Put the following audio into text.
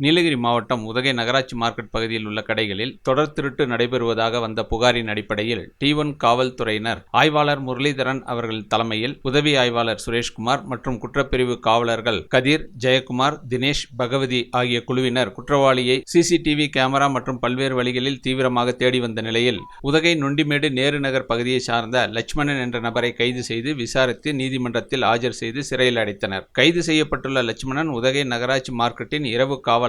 நீலகிரி மாவட்டம் உதகை நகராட்சி மார்க்கெட் பகுதியில் உள்ள கடைகளில் தொடர் திருட்டு நடைபெறுவதாக வந்த புகாரின் அடிப்படையில் டி ஒன் காவல்துறையினர் ஆய்வாளர் முரளிதரன் அவர்கள் தலைமையில் உதவி ஆய்வாளர் சுரேஷ்குமார் மற்றும் குற்றப்பிரிவு காவலர்கள் கதிர் ஜெயக்குமார் தினேஷ் பகவதி ஆகிய குழுவினர் குற்றவாளியை சிசிடிவி கேமரா மற்றும் பல்வேறு வழிகளில் தீவிரமாக தேடி வந்த நிலையில் உதகை நொண்டிமேடு நேரு நகர் பகுதியை சார்ந்த லட்சுமணன் என்ற நபரை கைது செய்து விசாரித்து நீதிமன்றத்தில் ஆஜர் செய்து சிறையில் அடைத்தனர். கைது செய்யப்பட்டுள்ள லட்சுமணன் உதகை நகராட்சி மார்க்கெட்டின் இரவு காவல்